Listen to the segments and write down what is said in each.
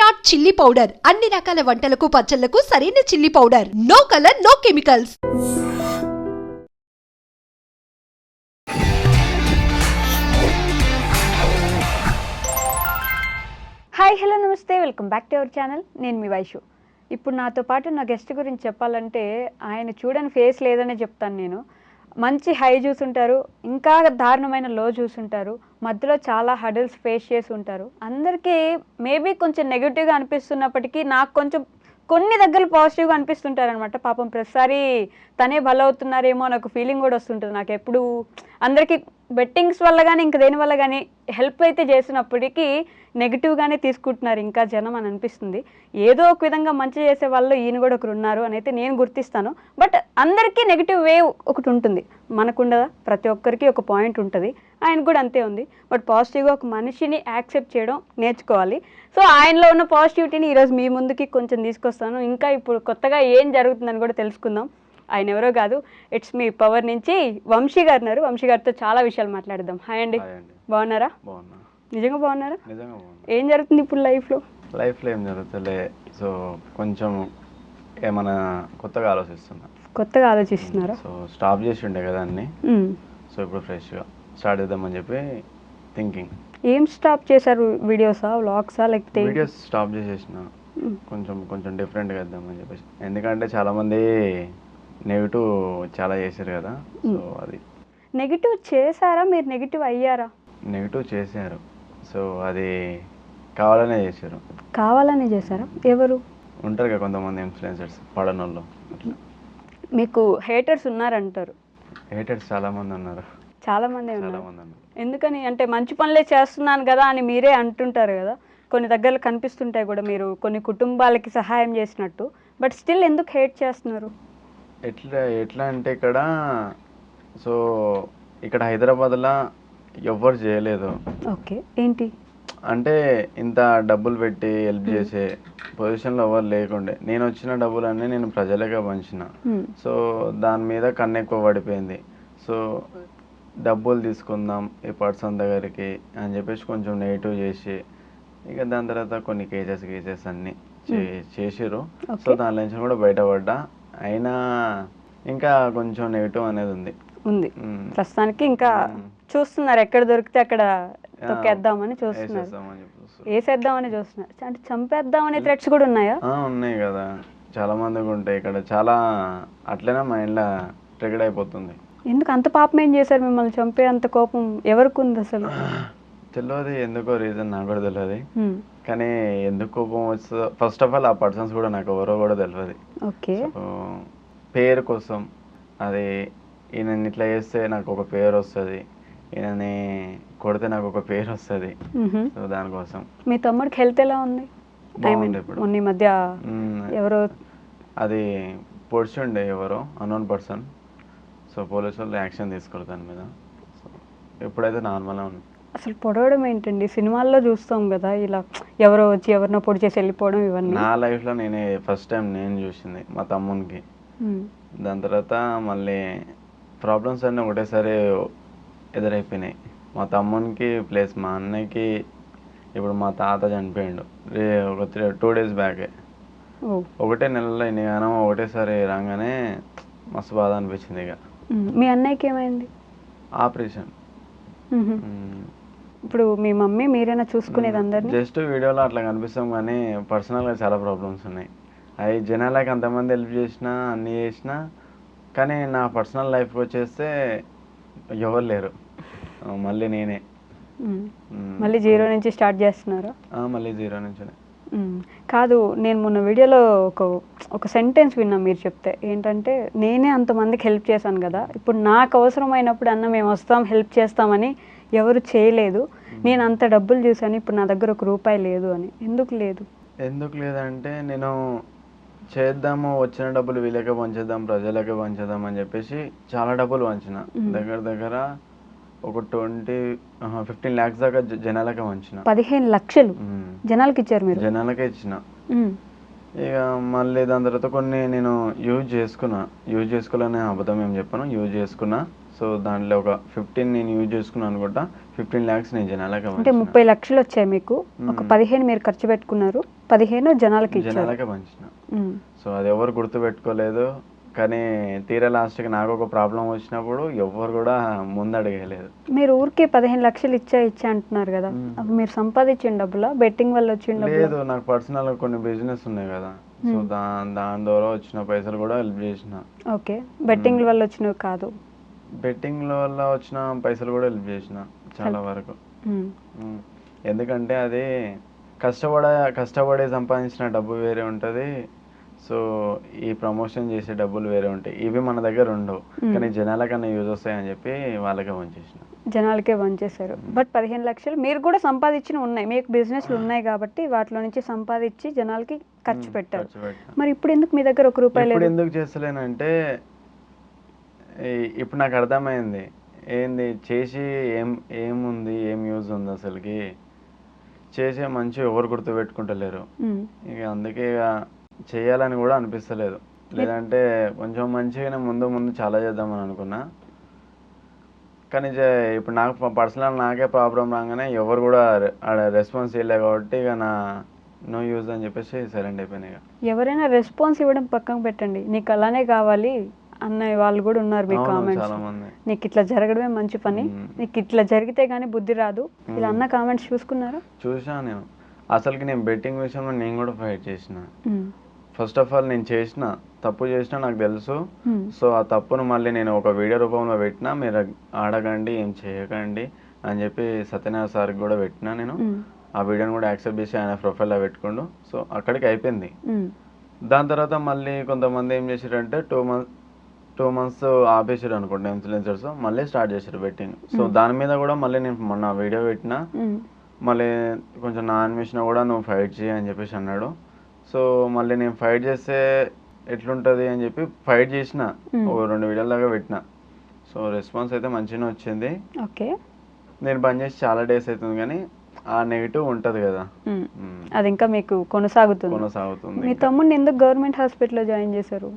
Virat chilli powder. అన్ని రకాల వంటలకు పచ్చళ్ళకు సరైన chilli powder. No colour no chemicals. Hi hello నమస్తే. Welcome back to our channel. నేను మీ వైషు. ఇప్పుడు నాతో పాటు నా గెస్ట్ గురించి చెప్పాలంటే ఆయన చూడని ఫేస్ లేదనే చెప్తాను నేను. మంచి హై చూసుంటారు ఇంకా దారుణమైన లో చూసుంటారు మధ్యలో చాలా హడల్స్ ఫేస్ చేసి ఉంటారు. అందరికీ మేబీ కొంచెం నెగిటివ్గా అనిపిస్తున్నప్పటికీ నాకు కొంచెం కొన్ని దగ్గర పాజిటివ్గా అనిపిస్తుంటారు అనమాట పాపం ప్రతిసారి తనే బలవుతున్నారేమో నాకు ఫీలింగ్ కూడా వస్తుంటుంది నాకు ఎప్పుడు. అందరికీ బెట్టింగ్స్ వల్ల కానీ ఇంక దేని వల్ల కానీ హెల్ప్ అయితే చేసినప్పటికీ నెగిటివ్గానే తీసుకుంటున్నారు ఇంకా జనం అని అనిపిస్తుంది. ఏదో ఒక విధంగా మంచి చేసే వాళ్ళు ఈయన కూడా ఒకరు ఉన్నారు అని అయితే నేను గుర్తిస్తాను. బట్ అందరికీ నెగిటివ్ వేవ్ ఒకటి ఉంటుంది. మనకుండదా? ప్రతి ఒక్కరికి ఒక పాయింట్ ఉంటుంది. ఆయన కూడా అంతే ఉంది. బట్ పాజిటివ్గా ఒక మనిషిని యాక్సెప్ట్ చేయడం నేర్చుకోవాలి. సో ఆయనలో ఉన్న పాజిటివిటీని ఈరోజు మీ ముందుకి కొంచెం తీసుకొస్తాను. ఇంకా ఇప్పుడు కొత్తగా ఏం జరుగుతుందని కూడా తెలుసుకుందాం. ఆయన ఎవరో కాదు. ఇట్స్ మీ పవర్ నుంచి వంశీ గారు ఉన్నారు. వంశీ గారితో చాలా విషయాలు మాట్లాడదాం. హాయ్ అండి. బాగున్నారా? బాగున్నా. నిజంగా బాగున్నారా? ఏం జరుగుతుంది ఇప్పుడు లైఫ్లో? లైఫ్లో ఏం జరుగుతలే. సో కొంచెం ఏమైనా కొత్తగా ఆలోచిస్తున్నా. కొత్తగా ఆలోచిస్తున్నారా? సో స్టాప్ చేసి ఉండే కదా అన్ని. సో ఇప్పుడు ఫ్రెష్గా. స్టార్ట్ చేద్దామని చెప్పి థింకింగ్ ఏం స్టాప్ చేశారు వీడియోసా వ్లాగ్సా లేకపోతే వీడియోస్ స్టాప్ చేసేసిన. కొంచెం కొంచెం డిఫరెంట్గా వేద్దామని చెప్పేసి. ఎందుకంటే చాలామంది నెగిటివ్ చాలా చేశారు కదా. సో అది. నెగిటివ్ చేశారా? మీరు నెగిటివ్ అయ్యారా? నెగిటివ్ చేశారు. సో అది కావాలనే చేశారు. కావాలని చేశారా? ఎవరు? ఉంటారు కదా కొంతమంది ఇన్ఫ్లుయెన్సర్స్ పడనోళ్ళు. మీకు హేటర్స్ ఉన్నారంటారు. హేటర్స్ చాలామంది ఉన్నారు. చాలా మంది ఎందుకని? అంటే మంచి పనులే చేస్తున్నాను కదా అని మీరే అంటుంటారు కదా. కొన్ని దగ్గర కనిపిస్తుంటాయి కూడా మీరు కొన్ని కుటుంబాలకి సహాయం చేసినట్టు. బట్ స్టిల్ ఎందుకు హేట్ చేస్తున్నారు? ఎట్లా ఎట్లా అంటే ఇక్కడ సో ఇక్కడ హైదరాబాద్లో ఎవ్వరు చేయలేదు. ఓకే. ఏంటి? అంటే ఇంత డబ్బులు పెట్టి హెల్ప్ చేసే పొజిషన్లో ఎవరు లేకుండే. నేను వచ్చిన డబ్బులన్నీ నేను ప్రజలకే పంచిన. సో దాని మీద కన్ను ఎక్కువ పడిపోయింది. సో డబ్బులు తీసుకుందాం ఈ పర్సన్ దగ్గరికి అని చెప్పేసి కొంచెం నెగిటివ్ చేసి ఇక దాని తర్వాత కొన్ని కేసెస్ కేసెస్ అన్నీ చే- చేసిర్రు. సో. దాని నుంచి కూడా బయటపడ్డా. అయినా ఇంకా కొంచెం నెగిటివ్ అనేది ఉంది. ఉంది. ప్రస్తుతానికి ఇంకా. చూస్తున్నారు. ఎక్కడ దొరికితే అక్కడ తొక్కేద్దామని చూస్తున్నారు. వేసేస్తామని చెప్పి చూస్తున్నారు. వేసేద్దామని చూస్తున్నారు. అంటే చంపేద్దామనే థ్రెట్స్ కూడా ఉన్నాయా? ఆ, ఉన్నాయి కదా. చాలా మందికి ఉంటాయి. ఇక్కడ చాలా అట్లనే మైండ్లో ట్రిగర్ అయిపోతుంది. ఎందుకు అంత పాపం ఏం చేశారు మిమ్మల్ని? చంపే అంత కోపం ఎవరికి ఉంది అసలు తెలియదు ఎందుకో రీజన్ నాకు కూడా తెలియదు. కానీ ఎందుకు కోపం వస్తుందో ఫస్ట్ ఆఫ్ ఆల్ ఆ పర్సన్స్ కూడా నాకు ఎవరో కూడా తెలియదు ఓకే. పేరు కోసం అది ఈయనని ఇట్లా చేస్తే నాకు ఒక పేరు వస్తుంది. ఈయనని కొడితే నాకు ఒక పేరు వస్తుంది. సో దానికోసం. మీ తమ్ముడికి హెల్త్ ఎలా ఉంది? మొన్న మధ్య. ఎవరో అది పొడిచిండే ఎవరో అన్నోన్ పర్సన్ సో పోలీసు వాళ్ళు యాక్షన్ తీసుకోరు దాని మీద. సో ఇప్పుడైతే నార్మల్గా ఉంది అసలు పొడవడం ఏంటండి? సినిమాల్లో చూస్తాం కదా ఇలా ఎవరో వచ్చి ఎవరినో పొడి చేసి వెళ్ళిపోవడం ఇవన్నీ. నా లైఫ్లో నేనే ఫస్ట్ టైం నేను చూసింది మా తమ్మునికి. మ్మ్. దాని తర్వాత మళ్ళీ ప్రాబ్లమ్స్ అన్నీ ఒకటేసారి ఎదురైపోయినాయి. మా తమ్మునికి ప్లస్ మా అన్నయ్యకి ఇప్పుడు మా తాత చనిపోయిండు. రే ఒక త్రీ టూ డేస్ బ్యాకే. ఒకటే నెలలో ఇన్ని గానం ఒకటేసారి రాగానే మస్తు బాధ అనిపించింది ఇక. మీ అన్నయ్యకి ఏమైంది? ఆపరేషన్. ఇప్పుడు మీ మమ్మీ మీరేనా చూసుకునేది అందరినీ? జస్ట్ వీడియోలో అట్లా కనిపిస్తాం కానీ పర్సనల్గా చాలా ప్రాబ్లమ్స్ ఉన్నాయి. అవి జనాలకి అంతమంది హెల్ప్ చేసినా అన్నీ చేసినా కానీ నా పర్సనల్ లైఫ్కి వచ్చేస్తే ఎవరు లేరు. మళ్ళీ నేనే. మళ్ళీ జీరో నుంచి స్టార్ట్ చేస్తున్నారా? మళ్ళీ జీరో నుంచి కాదు నేను మొన్న వీడియోలో ఒక ఒక సెంటెన్స్ విన్నా మీరు చెప్తే. ఏంటంటే నేనే అంతమందికి హెల్ప్ చేశాను కదా. ఇప్పుడు నాకు అవసరమైనప్పుడు అన్న మేము వస్తాం హెల్ప్ చేస్తామని ఎవరు చేయలేదు. నేను అంత డబ్బులు చూశాను ఇప్పుడు నా దగ్గర ఒక రూపాయి లేదు అని. ఎందుకు లేదు? ఎందుకు లేదంటే నేను చేద్దాము వచ్చిన డబ్బులు వీళ్ళకే పంచేద్దాం ప్రజలకే పంచేద్దాం అని చెప్పేసి చాలా డబ్బులు పంచిన. దగ్గర దగ్గర ఒక ట్వంటీ ఫిఫ్టీన్ ల్యాక్స్ దాకా జనాలకే పంచిన. పదిహేను లక్షలు. జనాలకి ఇచ్చారు మీరు? జనాలకే ఇచ్చిన. ఇక మళ్ళీ దాని తర్వాత కొన్ని నేను యూజ్ చేసుకున్నా. యూజ్ చేసుకోవాలనే అబద్ధం ఏం చెప్పాను. యూజ్ చేసుకున్నా. సో దాంట్లో ఒక ఫిఫ్టీన్ నేను యూజ్ చేసుకున్నాను అనుకుంటా. ఫిఫ్టీన్ ల్యాక్స్ నేను జనాలకే అంటే. ముప్పై లక్షలు వచ్చాయి మీకు. ఒక. పదిహేను మీరు ఖర్చు పెట్టుకున్నారు. పదిహేను జనాలకి జనాలకే పంచిన. సో అది ఎవరు గుర్తు పెట్టుకోలేదు కానీ తీరా లాస్ట్కి నాకు ఒక ప్రాబ్లం వచ్చినప్పుడు ఎవరు కూడా ముందు అడగలేదు మీరు ఊరికే పదిహేను లక్షలు ఇచ్చా ఇచ్చా అంటున్నారు కదా. మీరు సంపాదించిన డబ్బులా? బెట్టింగ్ వల్ల వచ్చిన లేదు నాకు పర్సనల్ కొన్ని బిజినెస్ ఉన్నాయి కదా. So Hmm. దా దాని ద్వారా వచ్చిన పైసలు కూడా హెల్ప్ చేసిన. ఓకే. బెట్టింగ్ వల్ల వచ్చినవి కాదు. బెట్టింగ్ వల్ల వచ్చిన పైసలు కూడా హెల్ప్ చేసిన చాలా వరకు. ఎందుకంటే అది కష్టపడ కష్టపడి సంపాదించిన డబ్బు వేరే ఉంటుంది. సో ఈ ప్రమోషన్ చేసే డబ్బులు వేరే ఉంటాయి. ఇవి మన దగ్గర ఉండవు. కానీ జనాలకన్నా యూజ్ వస్తాయని చెప్పి వాళ్ళకే పంచేసిన జనాలకే చేశారు. బట్ పదిహేను లక్షలు మీరు కూడా సంపాదించిన ఉన్నాయి. మీకు బిజినెస్లు ఉన్నాయి కాబట్టి వాటిలో నుంచి సంపాదించి జనాలకి ఖర్చు పెట్టారు. మరి ఇప్పుడు ఎందుకు మీ దగ్గర ఒక రూపాయి లేదు? ఎందుకు చేస్తలేనంటే ఇప్పుడు నాకు అర్థమైంది. ఏంది? చేసి ఏం ఏముంది? ఏం యూజ్ ఉంది అసలుకి? చేసే మంచి ఎవరు గుర్తు పెట్టుకుంటలేరు మ్మ్. ఇక అందుకే చేయాలని కూడా అనిపిస్తలేదు. లేదంటే కొంచెం మంచిగానే ముందు ముందు చాలా చేద్దామని అనుకున్నా. కానీ ఇప్పుడు నాకు పర్సనల్ నాకే ప్రాబ్లం రాగానే ఎవరు కూడా రెస్పాన్స్ చేయలేదు కాబట్టి ఇక నా నో యూజ్ అని చెప్పేసి సైలెంట్ అయిపోయినా ఇక ఎవరైనా రెస్పాన్స్ ఇవ్వడం పక్కన పెట్టండి. నీకు అలానే కావాలి అన్న వాళ్ళు కూడా ఉన్నారు మీ కామెంట్స్ నీకు ఇట్లా జరగడమే మంచి పని. నీకు ఇట్లా జరిగితే గానీ బుద్ధి రాదు. ఇలా. అన్న కామెంట్స్ చూసుకున్నారా? చూసా నేను. అసలుకి నేను బెట్టింగ్ విషయంలో నేను కూడా ఫైట్ చేసిన. ఫస్ట్ ఆఫ్ ఆల్ నేను చేసిన తప్పు చేసిన నాకు తెలుసు. సో ఆ తప్పును మళ్ళీ నేను ఒక వీడియో రూపంలో పెట్టినా మీరు ఆడకండి ఏం చేయకండి అని చెప్పి సత్యనారాయణ సార్కి కూడా పెట్టినా నేను. ఆ వీడియోని కూడా యాక్సెప్ట్ చేసి ఆయన ప్రొఫైల్లో పెట్టుకుండు సో అక్కడికి అయిపోయింది. దాని తర్వాత మళ్ళీ కొంతమంది ఏం చేశారంటే టూ మంత్స్ టూ మంత్స్ ఆపేసారు అనుకుంటా ఇన్ఫ్లుయెన్సర్స్ మళ్ళీ స్టార్ట్ చేశారు బెట్టింగ్ సో. దాని మీద కూడా మళ్ళీ నేను మొన్న వీడియో పెట్టినా. మళ్ళీ కొంచెం నా అన్వేషణ కూడా నువ్వు ఫైట్ చేయి అని చెప్పేసి అన్నాడు సో మళ్ళీ నేను ఫైట్ చేస్తే ఎట్లుంటుంది అని చెప్పి ఫైట్ చేసిన. ఒక రెండు వీడియోల దాకా పెట్టిన. సో రెస్పాన్స్ అయితే మంచిగానే వచ్చింది. ఓకే. నేను బంద్ చేసి చాలా డేస్ అవుతుంది కానీ ఆ నెగిటివ్ ఉంటుంది కదా. అది ఇంకా మీకు కొనసాగుతుంది. కొనసాగుతుంది మీ. తమ్ముడిని ఎందుకు గవర్నమెంట్ హాస్పిటల్లో జాయిన్ చేశారు?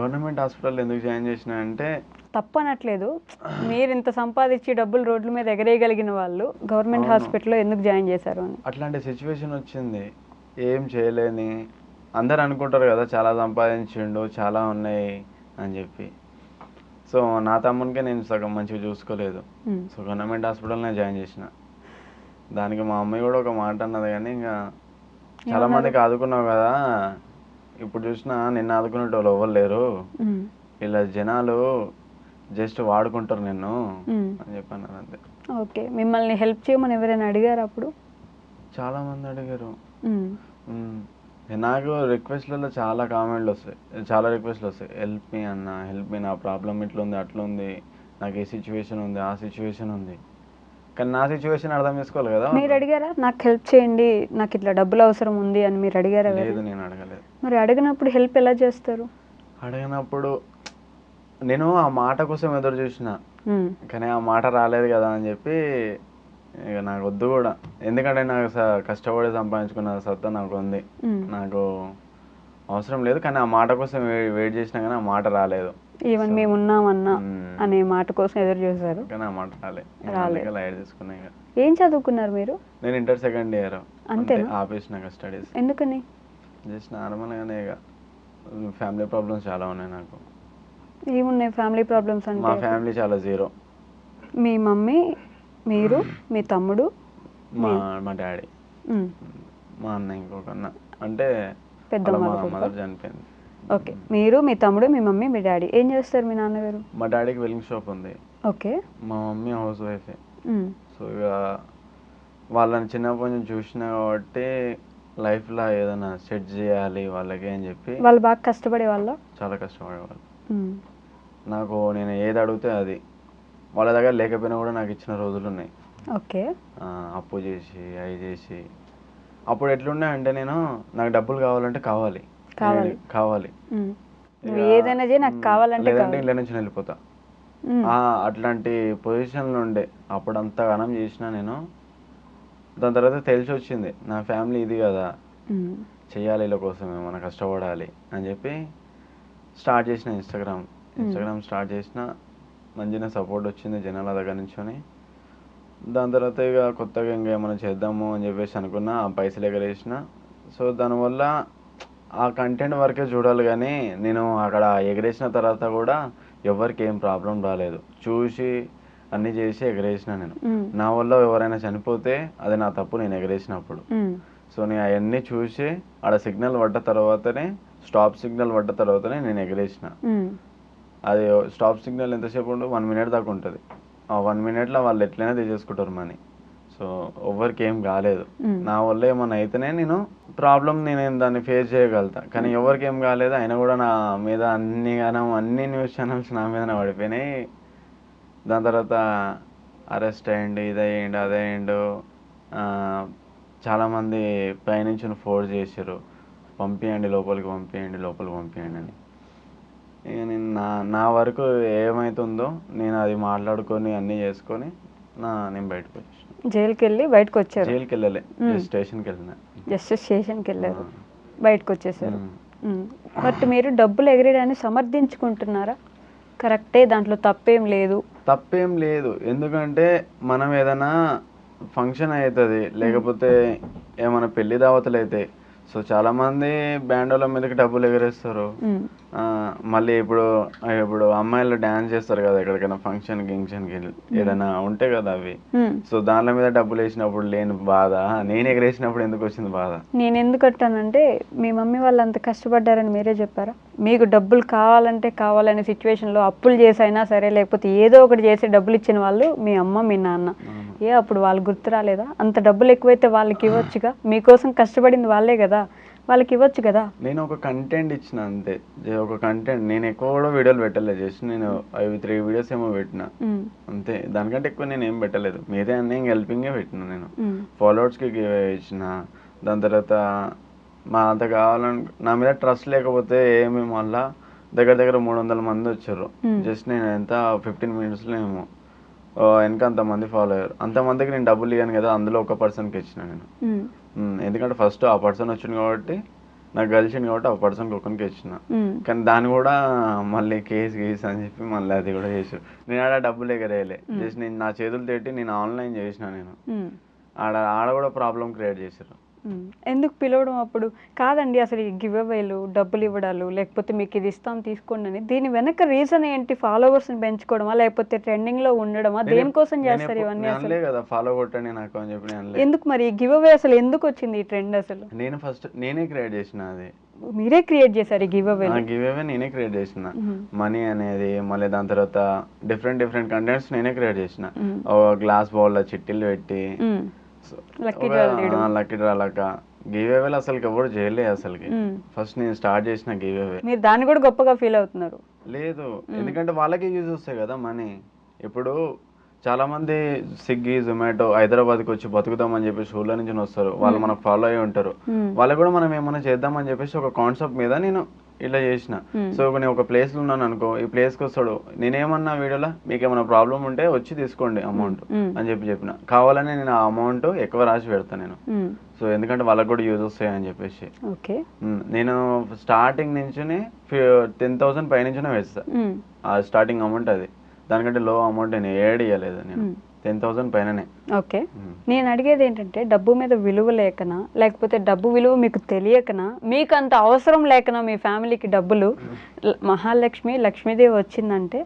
గవర్నమెంట్ హాస్పిటల్ ఎందుకు జాయిన్ చేసిన అంటే తప్పు అనట్లేదు. మీరు ఇంత సంపాదించి డబ్బులు రోడ్ల మీద ఎగరేయగలిగిన వాళ్ళు గవర్నమెంట్. హాస్పిటల్లో ఎందుకు జాయిన్ చేశారు అని. అట్లాంటి సిచ్యువేషన్ వచ్చింది. ఏం చేయలేని అందరు అనుకుంటారు కదా చాలా సంపాదించిండు చాలా ఉన్నాయి అని చెప్పి సో నా తమ్మునికే నేను సగం మంచిగా చూసుకోలేదు. సో గవర్నమెంట్ హాస్పిటల్నే జాయిన్ చేసిన దానికి మా అమ్మాయి కూడా ఒక మాట అన్నది కానీ ఇంకా చాలా? మందికి ఆదుకున్నావు కదా ఇప్పుడు చూసినా నిన్ను ఆదుకునేటోళ్ళు వాళ్ళు ఎవరు లేరు. ఇలా జనాలు జస్ట్ వాడుకుంటారు నిన్ను. అని చెప్పన్నారు అంతే ఓకే మిమ్మల్ని హెల్ప్ చేయమని ఎవరైనా అడిగారు అప్పుడు చాలా మంది అడిగారు. నాకు రిక్వెస్ట్లలో చాలా కామెంట్లు వస్తాయి. చాలా రిక్వెస్ట్లు వస్తాయి. హెల్ప్ మీ అన్న హెల్ప్ మీ నా ప్రాబ్లం ఇట్లా ఉంది అట్లా ఉంది నాకు ఏ సిచ్యువేషన్ ఉంది ఆ సిచ్యువేషన్ ఉంది. కానీ నా సిచ్యువేషన్ అర్థం చేసుకోవాలి కదా మీరు అడిగారా నాకు హెల్ప్ చేయండి నాకు ఇట్లా డబ్బులు అవసరం ఉంది అని మీరు అడిగారా లేదు? నేను అడగలేదు. మరి అడిగినప్పుడు హెల్ప్ ఎలా చేస్తారు? అడిగినప్పుడు నేను ఆ మాట కోసం ఎదురు చూసిన. కానీ ఆ మాట రాలేదు కదా అని చెప్పి ఇక నాకు వద్దు కూడా. ఎందుకంటే నాకు స- కష్టపడి సంపాదించుకున్న సత్తా నాకు ఉంది. నాకు అవసరం లేదు కానీ ఆ మాట కోసం వెయిట్ చేసినా కానీ ఆ మాట రాలేదు. ఈవెన్ మేము ఉన్నామన్నా. అనే మాట కోసం ఎదురు చూసారు కానీ ఆ మాట రాలే. రాలే. లైట్ తీసుకున్నా ఇక. ఏం చదువుకున్నారు మీరు? నేను ఇంటర్ సెకండ్ ఇయర్. అంతేనా? ఆపేసిన స్టడీస్. ఎందుకని? జస్ట్ నార్మల్గానే ఇక. ఫ్యామిలీ ప్రాబ్లమ్స్ చాలా ఉన్నాయి నాకు. ఏమున్నాయి ఫ్యామిలీ ప్రాబ్లమ్స్ మా అంటే ఫ్యామిలీ చాలా జీరో. మీ మమ్మీ మీరు మీ తమ్ముడు మా మీ- డాడీ. మా అన్న ఇంకొక అన్న అంటే వాళ్ళ కొడుకా? మదర్ చనిపోయింది. ఓకే. మీరు మీ తమ్ముడు మీ మమ్మీ మీ డాడీ. ఏం చేస్తారు మీ నాన్నగారు? మా డాడీకి వెల్లింగ్ షాప్ ఉంది. ఓకే. మా మమ్మీ హౌస్ వైఫే. సో ఇక వాళ్ళని చిన్నప్పటి నుంచి చూసిన కాబట్టి లైఫ్లో ఏదైనా సెట్ చేయాలి వాళ్ళకి అని చెప్పి వాళ్ళు బాగా కష్టపడే వాళ్ళ? చాలా కష్టపడేవాళ్ళు. మ్మ్. నాకు నేను ఏది అడిగితే అది. వాళ్ళ దగ్గర లేకపోయినా కూడా నాకు ఇచ్చిన రోజులు ఉన్నాయి. ఓకే. అప్పు చేసి అవి చేసి. అప్పుడు ఎట్లుండే అంటే నేను నాకు డబ్బులు కావాలంటే కావాలి. కావాలి. కావాలి. ఏదైనా నాకు కావాలంటే. ఇళ్ళ నుంచి వెళ్ళిపోతా. అట్లాంటి పొజిషన్లో ఉండే. అప్పుడు అంత ఘనం చేసిన నేను. దాని తర్వాత తెలిసి వచ్చింది నా ఫ్యామిలీ ఇది కదా. చేయాలి వీళ్ళ కోసమే మనం కష్టపడాలి అని చెప్పి స్టార్ట్ చేసిన ఇన్స్టాగ్రామ్ ఇన్స్టాగ్రామ్ స్టార్ట్ చేసిన మంచిగా సపోర్ట్ వచ్చింది జనాల దగ్గర నుంచొని దాని తర్వాత ఇక కొత్తగా ఇంకా ఏమైనా చేద్దాము అని చెప్పేసి అనుకున్నా ఆ పైసలు ఎగరేసిన సో దానివల్ల ఆ కంటెంట్ వరకే చూడాలి కానీ నేను అక్కడ ఎగరేసిన తర్వాత కూడా ఎవరికి ఏం ప్రాబ్లం రాలేదు చూసి అన్నీ చేసి ఎగరేసిన నేను. నా వల్ల ఎవరైనా చనిపోతే అది నా తప్పు నేను ఎగరేసినప్పుడు. సో నేను అవన్నీ చూసి ఆడ సిగ్నల్ పడ్డ తర్వాతనే స్టాప్ సిగ్నల్ పడ్డ తర్వాతనే నేను ఎగరేసిన. అది స్టాప్ సిగ్నల్ ఎంతసేపు ఉండు? వన్ మినిట్ దాకా ఉంటుంది. ఆ వన్ మినిట్లో వాళ్ళు ఎట్లయినా తీసేసుకుంటారు మనీ సో ఎవరికి ఏం కాలేదు. మ్మ్. నా వల్ల ఏమన్నా అయితేనే నేను ప్రాబ్లం నేను దాన్ని ఫేస్ చేయగలుగుతా. కానీ ఎవరికి ఏం కాలేదు అయినా కూడా నా మీద అన్ని గానం అన్ని న్యూస్ ఛానల్స్ నా మీదనే పడిపోయినాయి. దాని తర్వాత అరెస్ట్ అయ్యిండు ఇది అయ్యిండు అదే అయ్యిండు. ఆ, చాలామంది పైనుంచి ఫోర్స్ చేశారు పంపించండి లోపలికి పంపించండి లోపలికి పంపించండి అని. ఇక నేను నా నా వరకు ఏమవుతుందో నేను అది మాట్లాడుకొని అన్నీ చేసుకొని నా నేను బయటకు వచ్చేసాను జైలుకి వెళ్ళి బయటకు వచ్చారు జైలుకి వెళ్ళలే మ్మ్. స్టేషన్కి వెళ్ళిన జస్ట్ స్టేషన్కి వెళ్ళారు. బయటకు వచ్చేసారు మ్మ్. మ్మ్. బట్ మీరు డబ్బులు ఎగరేయడాన్ని సమర్థించుకుంటున్నారా కరెక్టే దాంట్లో తప్పేం లేదు తప్పేం లేదు ఎందుకంటే మనం ఏదైనా ఫంక్షన్ అవుతుంది లేకపోతే ఏమైనా పెళ్ళి దావతలు అయితే సో చాలా మంది బ్యాండ్ వాళ్ళ మీదకి డబ్బులు ఎగరేస్తారు మ్మ్. మళ్ళీ ఇప్పుడు ఇప్పుడు అమ్మాయిలు డ్యాన్స్ చేస్తారు కదా ఎక్కడికైనా ఫంక్షన్ గింక్షన్కి ఏదైనా ఉంటాయి కదా అవి. సో దానిల మీద డబ్బులు వేసినప్పుడు లేని బాధ. నేను ఎగరేసినప్పుడు ఎందుకు వచ్చింది బాధ? నేను ఎందుకు అంటానంటే మీ మమ్మీ వాళ్ళు అంత కష్టపడ్డారని మీరే చెప్పారా? మీకు డబ్బులు కావాలంటే కావాలనే సిచ్యువేషన్లో అప్పులు చేసైనా సరే లేకపోతే ఏదో ఒకటి చేసి డబ్బులు ఇచ్చిన వాళ్ళు మీ అమ్మ మీ నాన్న. ఏ అప్పుడు వాళ్ళు గుర్తు రాలేదా? అంత డబ్బులు ఎక్కువైతే వాళ్ళకి ఇవ్వచ్చుగా? మీకోసం కష్టపడింది వాళ్ళే కదా. వాళ్ళకి ఇవ్వచ్చు కదా? నేను ఒక కంటెంట్ ఇచ్చిన అంతే. ఒక కంటెంట్ నేను ఎక్కువ కూడా వీడియోలు పెట్టలేదు. జస్ట్ నేను అవి త్రీ వీడియోస్ ఏమో పెట్టిన. అంతే. దానికంటే ఎక్కువ నేను ఏం పెట్టలేదు. మీదే అన్నీ ఇంక హెల్పింగే పెట్టిన నేను. మ్మ్. ఫాలోవర్స్కి గివ్ ఇచ్చిన. దాని తర్వాత మా అంత కావాలని నా మీద ట్రస్ట్ లేకపోతే ఏమి మళ్ళా దగ్గర దగ్గర మూడు వందల మంది వచ్చారు. జస్ట్ నేను ఎంత? ఫిఫ్టీన్ మినిట్స్లో ఏమో. ఓ, వెనక అంతమంది ఫాలో అయ్యారు అంతమందికి నేను డబ్బులు ఇవ్వను కదా. అందులో ఒక పర్సన్కి ఇచ్చిన నేను. ఎందుకంటే ఫస్ట్ ఆ పర్సన్ వచ్చింది కాబట్టి నాకు కలిసింది కాబట్టి ఆ పర్సన్కి ఒకరికి ఇచ్చిన. కానీ దాన్ని కూడా మళ్ళీ కేసు కేసు అని చెప్పి మళ్ళీ అది కూడా చేసారు నేను ఆడ డబ్బులు ఎగరేయలే జస్ట్ నేను నా చేతులు తేటి నేను ఆన్లైన్ చేసిన నేను. ఆడ ఆడ కూడా ప్రాబ్లం క్రియేట్ చేశారు. ఎందుకు పిలవడం అప్పుడు? కాదండి అసలు ఈ గివ్ అవేలు డబ్బులు ఇవ్వడాలు లేకపోతే మీకు ఇది ఇస్తాం తీసుకోండి అని. దీని వెనక రీజన్ ఏంటి? ఫాలోవర్స్ని పెంచుకోవడమా లేకపోతే ట్రెండింగ్లో ఉండడమా? దేనికోసం చేస్తారు నేను ఇవన్నీ అసలు? కదా ఫాలో కొట్టండి నాకు అని చెప్పి. ఎందుకు మరి? గివ్ అవే అసలు ఎందుకు వచ్చింది ఈ ట్రెండ్ అసలు? నేను ఫస్ట్ నేనే క్రియేట్ చేసిన అది. మీరే క్రియేట్ చేశారు ఈ గివ్ అవే గివ్ అవే నేనే క్రియేట్ చేసిన. మనీ అనేది మళ్ళీ దాని తర్వాత డిఫరెంట్ డిఫరెంట్ కంటెంట్స్ నేనే క్రియేట్ చేసిన. గ్లాస్ బౌల్లో చిట్టీలు పెట్టి లక్కీ డ్రా లక్క. గివ్ అవేలు అసలు ఎవరు చేయలే అసలుకి. మ్మ్. ఫస్ట్ నేను స్టార్ట్ చేసిన గివ్ అవే మీరు దాన్ని కూడా గొప్పగా ఫీల్ అవుతున్నారు. లేదు. ఎందుకంటే వాళ్ళకే యూజ్ వస్తాయి కదా మనీ ఇప్పుడు చాలా మంది స్విగ్గీ జొమాటో హైదరాబాద్కి వచ్చి బతుకుదామని చెప్పేసి ఊళ్ళో నుంచి వస్తారు. వాళ్ళు మనకు ఫాలో అయ్యి ఉంటారు. వాళ్ళకి కూడా మనం ఏమైనా చేద్దామని చెప్పేసి ఒక కాన్సెప్ట్ మీద నేను ఇలా చేసిన. సో నేను ఒక ప్లేస్లో ఉన్నాను అనుకో ఈ ప్లేస్కి వస్తాడు నేనేమన్నా వీడియోలో మీకు ఏమైనా ప్రాబ్లం ఉంటే వచ్చి తీసుకోండి అమౌంట్ మ్మ్. అని చెప్పి చెప్పిన కావాలని నేను ఆ అమౌంట్ ఎక్కువ రాసి పెడతాను నేను. సో ఎందుకంటే వాళ్ళకి కూడా యూజ్ వస్తాయి అని చెప్పేసి. నేను స్టార్టింగ్ నుంచి టెన్ థౌసండ్ పైనుంచినే వేస్తా మ్మ్. ఆ స్టార్టింగ్ అమౌంట్ అది దానికంటే లో అమౌంట్ నేను ఏడ్ ఇవ్వలేదు నేను. టెన్ థౌసండ్ పైననే. ఓకే. నేను అడిగేది ఏంటంటే డబ్బు మీద విలువ లేకనా? లేకపోతే డబ్బు విలువ మీకు తెలియకనా? మీకు అంత అవసరం లేకనా మీ ఫ్యామిలీకి డబ్బులు? మహాలక్ష్మి లక్ష్మీదేవి వచ్చిందంటే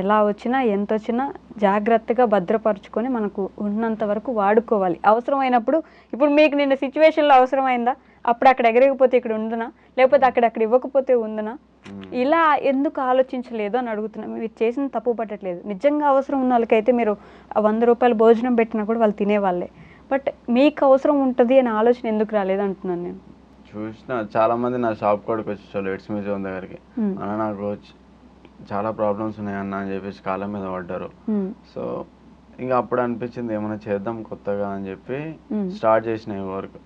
ఎలా వచ్చినా ఎంత వచ్చినా జాగ్రత్తగా భద్రపరుచుకొని మనకు ఉన్నంత వరకు వాడుకోవాలి. అవసరమైనప్పుడు ఇప్పుడు మీకు నిన్న సిచ్యువేషన్లో అవసరమైందా? అప్పుడు అక్కడ ఎగరకపోతే ఇక్కడ ఉందనా? లేకపోతే అక్కడ అక్కడ ఇవ్వకపోతే ఉందనా? ఇలా ఎందుకు ఆలోచించలేదు అని అడుగుతున్నా. మీరు చేసిన తప్పు పట్టట్లేదు. నిజంగా అవసరం ఉన్న వాళ్ళకైతే మీరు వంద రూపాయలు భోజనం పెట్టినా కూడా వాళ్ళు తినేవాళ్ళే. బట్ మీకు అవసరం ఉంటుంది అనే ఆలోచన ఎందుకు రాలేదు అంటున్నాను నేను. చూసిన చాలా మంది నా షాప్ కాడికి వచ్చేవాళ్ళు ఎడ్స్ మ్యూజియం దగ్గరికి. అన్న నాకు చాలా ప్రాబ్లమ్స్ ఉన్నాయి అన్న అని చెప్పేసి కాళ్ళ మీద పడ్డారు. సో ఇంకా అప్పుడు అనిపించింది ఏమైనా చేద్దాం కొత్తగా అని చెప్పి. స్టార్ట్ చేసిన వర్క్.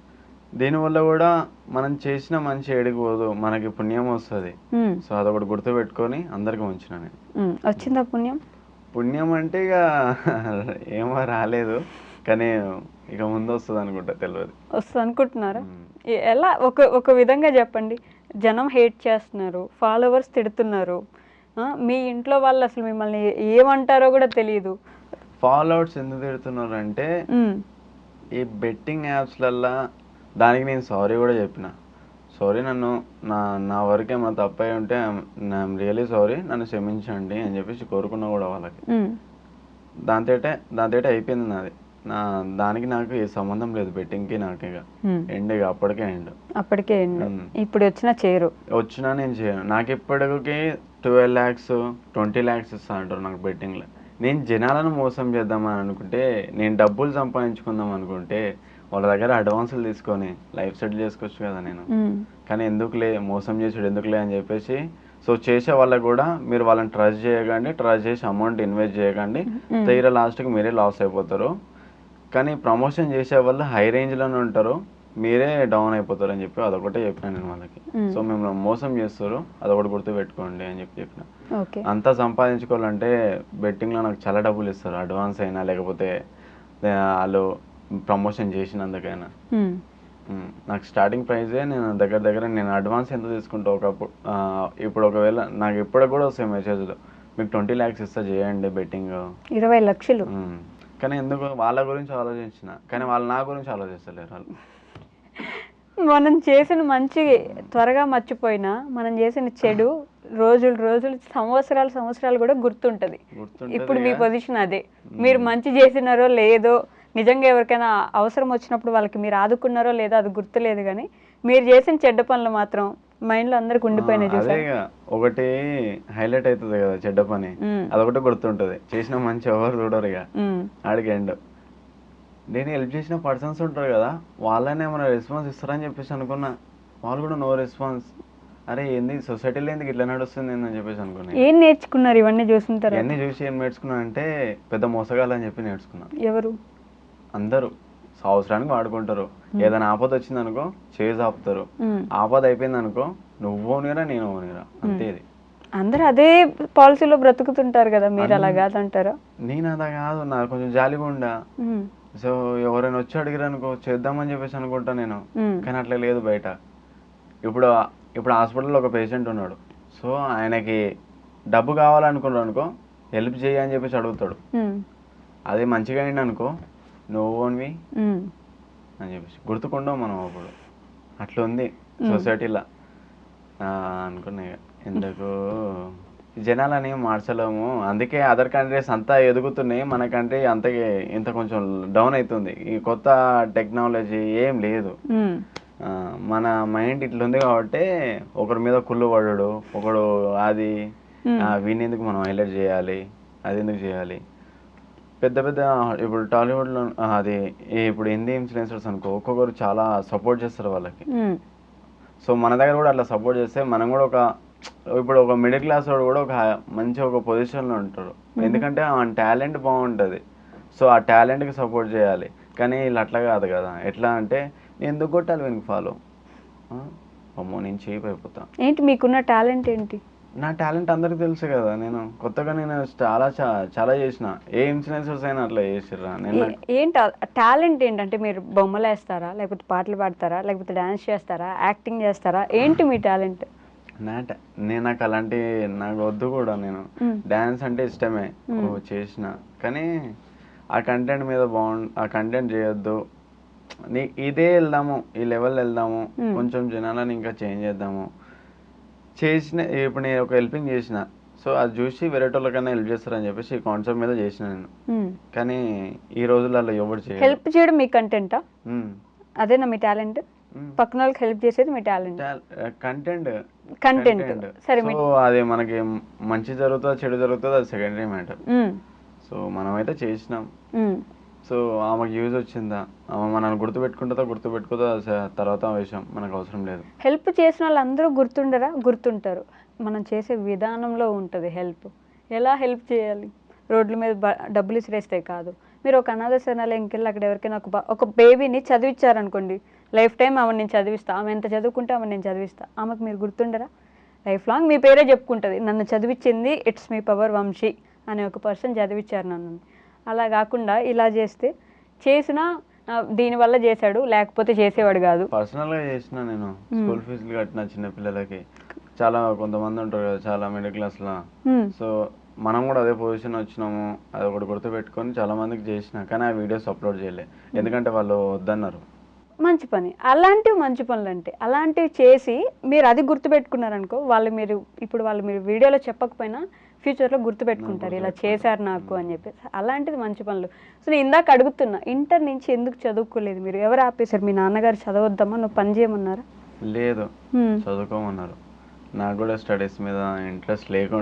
దీనివల్ల కూడా మనం చేసిన మంచి ఏడికి పోదు. మనకి పుణ్యం వస్తుంది. సో అదొకటి గుర్తుపెట్టుకొని అందరికి ఉంచిన నేను. వచ్చిందా పుణ్యం? పుణ్యం అంటే ఇక ఏమో రాలేదు. కానీ ఇక ముందు వస్తుంది అనుకుంటా తెలియదు వస్తుంది అనుకుంటున్నారా? ఎలా? ఒక ఒక విధంగా చెప్పండి. జనం హేట్ చేస్తున్నారు. ఫాలోవర్స్ తిడుతున్నారు. మీ ఇంట్లో వాళ్ళు అసలు మిమ్మల్ని ఏమంటారో కూడా తెలియదు ఫాలోవర్స్ ఎందుకు తిడుతున్నారు అంటే ఈ బెట్టింగ్ యాప్స్లల్లా దానికి నేను సారీ కూడా చెప్పిన. సారీ నన్ను నా నా వరకు ఏమైనా తప్పై ఉంటే ఐఎమ్ రియలీ సారీ నన్ను క్షమించండి అని చెప్పేసి కోరుకున్నా కూడా వాళ్ళకి. దాంతోటే దాంతోటే అయిపోయింది నాది. నా దానికి నాకు ఏ సంబంధం లేదు బెట్టింగ్కి నాకు ఇక. ఎండ్ ఇక అప్పటికే ఎండ్ అప్పటికే ఎండ్. ఇప్పుడు వచ్చిన చేరు వచ్చినా నేను చేయను. నాకు ఇప్పటికి ట్వెల్వ్ ల్యాక్స్ ట్వంటీ ల్యాక్స్ ఇస్తా అంటారు నాకు బెట్టింగ్లో నేను జనాలను మోసం చేద్దామని అనుకుంటే నేను డబ్బులు సంపాదించుకుందాం అనుకుంటే వాళ్ళ దగ్గర అడ్వాన్సులు తీసుకొని లైఫ్ సెటిల్ చేసుకోవచ్చు కదా నేను. కానీ ఎందుకులే మోసం చేసుడు ఎందుకులే అని చెప్పేసి సో చేసే వాళ్ళకి కూడా మీరు వాళ్ళని ట్రస్ట్ చేయకండి ట్రస్ట్ చేసి అమౌంట్ ఇన్వెస్ట్ చేయకండి. తీరా లాస్ట్కి మీరే లాస్ అయిపోతారు. కానీ ప్రమోషన్ చేసే వాళ్ళు హై రేంజ్లోనే ఉంటారు. మీరే డౌన్ అయిపోతారు అని చెప్పి అదొకటే చెప్పిన నేను వాళ్ళకి. సో మేము మోసం చేస్తారు అదొకటి గుర్తు పెట్టుకోండి అని చెప్పి చెప్పిన. అంతా సంపాదించుకోవాలంటే బెట్టింగ్లో నాకు చాలా డబ్బులు ఇస్తారు అడ్వాన్స్ అయినా లేకపోతే వాళ్ళు ప్రమోషన్ చేసినందుకైనా. నాకు స్టార్టింగ్ ప్రైజే నేను దగ్గర దగ్గర నేను అడ్వాన్స్ ఎంత తీసుకుంటా ఒకప్పుడు ఇప్పుడు ఒకవేళ నాకు ఇప్పటికి కూడా వస్తాయి మెసేజ్లు. మీకు ట్వంటీ ల్యాక్స్ ఇస్తా చేయండి బెట్టింగ్. ఇరవై లక్షలు. కానీ ఎందుకు వాళ్ళ గురించి ఆలోచించిన? కానీ వాళ్ళు నా గురించి ఆలోచిస్తలేరు వాళ్ళు. మనం చేసిన మంచి త్వరగా మర్చిపోయినా మనం చేసిన చెడు రోజులు రోజులు సంవత్సరాలు సంవత్సరాలు కూడా గుర్తుంటది. ఇప్పుడు మీ. పొజిషన్ అదే. మీరు మంచి చేసినారో లేదో నిజంగా ఎవరికైనా అవసరం వచ్చినప్పుడు వాళ్ళకి మీరు ఆదుకున్నారో లేదో అది గుర్తులేదు కానీ మీరు చేసిన చెడ్డ పనులు మాత్రం మైండ్లో అందరికి ఉండిపోయినాయి చూసారు? ఒకటి హైలైట్ అవుతుంది కదా చెడ్డ పని. అదొకటి గుర్తుంటది. చేసిన మంచి ఎవరు చూడరు ఇక. ఆడికి ఎండ్. నేను హెల్ప్ చేసిన పర్సన్స్ ఉంటారు కదా వాళ్ళనే ఏమైనా రెస్పాన్స్ ఇస్తారని చెప్పేసి అనుకున్నా. వాళ్ళు కూడా నో రెస్పాన్స్. అరే ఏంది? సొసైటీలో ఎందుకు ఇట్లా నడుస్తుంది ఏందని చెప్పేసి అనుకున్నా ఏం నేర్చుకున్నారు ఇవన్నీ చూసుంటారు ఇవన్నీ చూసి ఏం నేర్చుకున్నా అంటే పెద్ద మోసగాళ్ళు అని చెప్పి నేర్చుకున్నా. ఎవరు? అందరూ అవసరానికి వాడుకుంటారు. ఏదైనా ఆపద వచ్చింది అనుకో చేసి ఆపుతారు. ఆపద అయిపోయింది అనుకో నువ్వు ఓనిరా నేను ఓనిరా. అంతే ఇది. అందరూ అదే పాలసీలో బ్రతుకుతుంటారు కదా మీరు అలా కాదంటారా నేను అలా కాదు నాకు కొంచెం జాలిగా ఉండా. సో ఎవరైనా వచ్చి అడిగారు అనుకో చేద్దామని చెప్పేసి అనుకుంటా నేను. కానీ అట్లా లేదు బయట. ఇప్పుడు ఇప్పుడు హాస్పిటల్లో ఒక పేషెంట్ ఉన్నాడు. సో ఆయనకి డబ్బు కావాలనుకున్నాడు అనుకో హెల్ప్ చేయి అని చెప్పేసి అడుగుతాడు. అది మంచిగా అయింది అనుకో నువ్వు ఓన్వి. అని చెప్పేసి. గుర్తుకుంటాం మనం అప్పుడు. అట్లా ఉంది సొసైటీలో. అనుకున్నా ఎందుకు? జనాలని మార్చలేము. అందుకే అదర్ కంట్రీస్ అంతా ఎదుగుతున్నాయి. మన కంట్రీ అంత ఇంత కొంచెం డౌన్ అవుతుంది. ఈ కొత్త టెక్నాలజీ ఏం లేదు. మన మైండ్ ఇట్లా ఉంది కాబట్టి ఒకరి మీద కుళ్ళు పడడు. ఒకడు అది ఎందుకు మనం హైలైట్ చేయాలి? అది ఎందుకు చేయాలి? పెద్ద పెద్ద ఇప్పుడు టాలీవుడ్లో అది ఇప్పుడు హిందీ ఇన్ఫ్లుయెన్సర్స్ అనుకో ఒక్కొక్కరు చాలా సపోర్ట్ చేస్తారు వాళ్ళకి. సో మన దగ్గర కూడా అట్లా సపోర్ట్ చేస్తే మనం కూడా ఒక ఇప్పుడు ఒక మిడిల్ క్లాస్ వాడు కూడా ఒక మంచి ఒక పొజిషన్లో ఉంటాడు. ఎందుకంటే ఆ టాలెంట్ బాగుంటుంది. సో ఆ టాలెంట్కి సపోర్ట్ చేయాలి. కానీ వీళ్ళు అట్లా కాదు కదా. ఎట్లా అంటే నేను ఎందుకు కొట్టాలి వీనికి ఫాలో? అమ్మో నేను చేయి అయిపోతా ఏంటి మీకున్న టాలెంట్ ఏంటి? నా టాలెంట్ అందరికి తెలుసు కదా నేను కొత్తగా నేను చాలా చా- చాలా చేసిన. ఏ ఇన్ఫ్లుయెన్సర్స్ అయినా అట్లా చేసిర్రా? నేను ఏ- ఏంటి టాలెంట్ ఏంటంటే మీరు బొమ్మలు వేస్తారా లేకపోతే పాటలు పాడతారా లేకపోతే డాన్స్ చేస్తారా యాక్టింగ్ చేస్తారా? ఏంటి మీ టాలెంట్? నా ta- నేను నాకు అలాంటి నాకు వద్దు కూడా నేను. మ్మ్. డ్యాన్స్ అంటే ఇష్టమే. ఓ చేసిన. కానీ ఆ కంటెంట్ మీద బాగుంది ఆ కంటెంట్ చేయొద్దు. నీ ఇదే వెళ్దాము ఈ లెవెల్ వెళ్దాము. కొంచెం జనాలను ఇంకా చేంజ్ చేద్దాము. చేసిన ఇప్పుడు నేను ఒక హెల్పింగ్ చేసిన. సో అది చూసి వేరే వాళ్ళకన్నా హెల్ప్ చేస్తారని చెప్పేసి ఈ కాన్సెప్ట్ మీద చేసిన నేను. కానీ ఈ రోజులలో ఎవరు చేయరు. హెల్ప్ చేయడం మీ కంటెంటా మ్మ్. అదేనా మీ టాలెంట్. పక్కన వాళ్ళకి హెల్ప్ చేసేది మీ టాలెంట్ కంటెంట్ Content. సరే, సో అది మనకి మంచి జరుగుతుందా చెడు జరుగుతుందా అది సెకండరీ మ్యాటర్ సో మనమైతే చేసినాం. సో ఆమెకు యూజ్ వచ్చిందా? ఆమె మనల్ని గుర్తుపెట్టుకుంటుందా గుర్తుపెట్టుకోదా? తర్వాత విషయం మనకు అవసరం లేదు. హెల్ప్ చేసిన వాళ్ళు అందరూ గుర్తుండరా? గుర్తుంటారు. మనం చేసే విధానంలో ఉంటుంది హెల్ప్. ఎలా హెల్ప్ చేయాలి? రోడ్ల మీద డబ్బులు ఇసిరేస్తే కాదు. మీరు ఒక అనాథ శరణాలయంకి వెళ్ళి అక్కడ ఎవరికైనా ఒక ఒక బేబీని చదివించారనుకోండి లైఫ్ టైం ఆమె నేను చదివిస్తా. ఆమె ఎంత చదువుకుంటే ఆమె నేను చదివిస్తా. ఆమెకు మీరు గుర్తుండరా? లైఫ్ లాంగ్ మీ పేరే చెప్పుకుంటుంది. నన్ను చదివించింది ఇట్స్ మీ పవర్ వంశీ అనే ఒక పర్సన్ చదివించారు నన్ను. అలా కాకుండా ఇలా చేస్తే చేసినా దీనివల్ల చేశాడు లేకపోతే చేసేవాడు కాదు. పర్సనల్గా చేసిన నేను. స్కూల్ ఫీజులు కట్టిన చిన్న పిల్లలకి. చాలా కొంతమంది ఉంటారు కదా చాలా మిడిల్ క్లాస్లో. హ్మ్. సో మనం కూడా అదే పొజిషన్ వచ్చినాము అది ఒకటి గుర్తుపెట్టుకొని చాలా మందికి చేసిన కానీ ఆ వీడియోస్ అప్లోడ్ చేయలే. ఎందుకంటే వాళ్ళు వద్దన్నారు. మంచి పని. అలాంటివి మంచి పనులు అంటే అలాంటివి చేసి మీరు అది గుర్తుపెట్టుకున్నారనుకో వాళ్ళు మీరు ఇప్పుడు వాళ్ళు మీరు వీడియోలో చెప్పకపోయినా ఫ్యూచర్లో గుర్తుపెట్టుకుంటారు ఇలా చేశారు నాకు అని చెప్పేసి. అలాంటిది మంచి పనులు. సో నేను ఇందాక అడుగుతున్నా ఇంటర్ నుంచి ఎందుకు చదువుకోలేదు మీరు? ఎవరు ఆపేశారు? మీ నాన్నగారు చదవద్దమ్మా నువ్వు పని చేయమన్నారా? లేదు. చదువుకోమన్నారు. నాకు కూడా స్టడీస్ మీద ఇంట్రెస్ట్ లేకుండా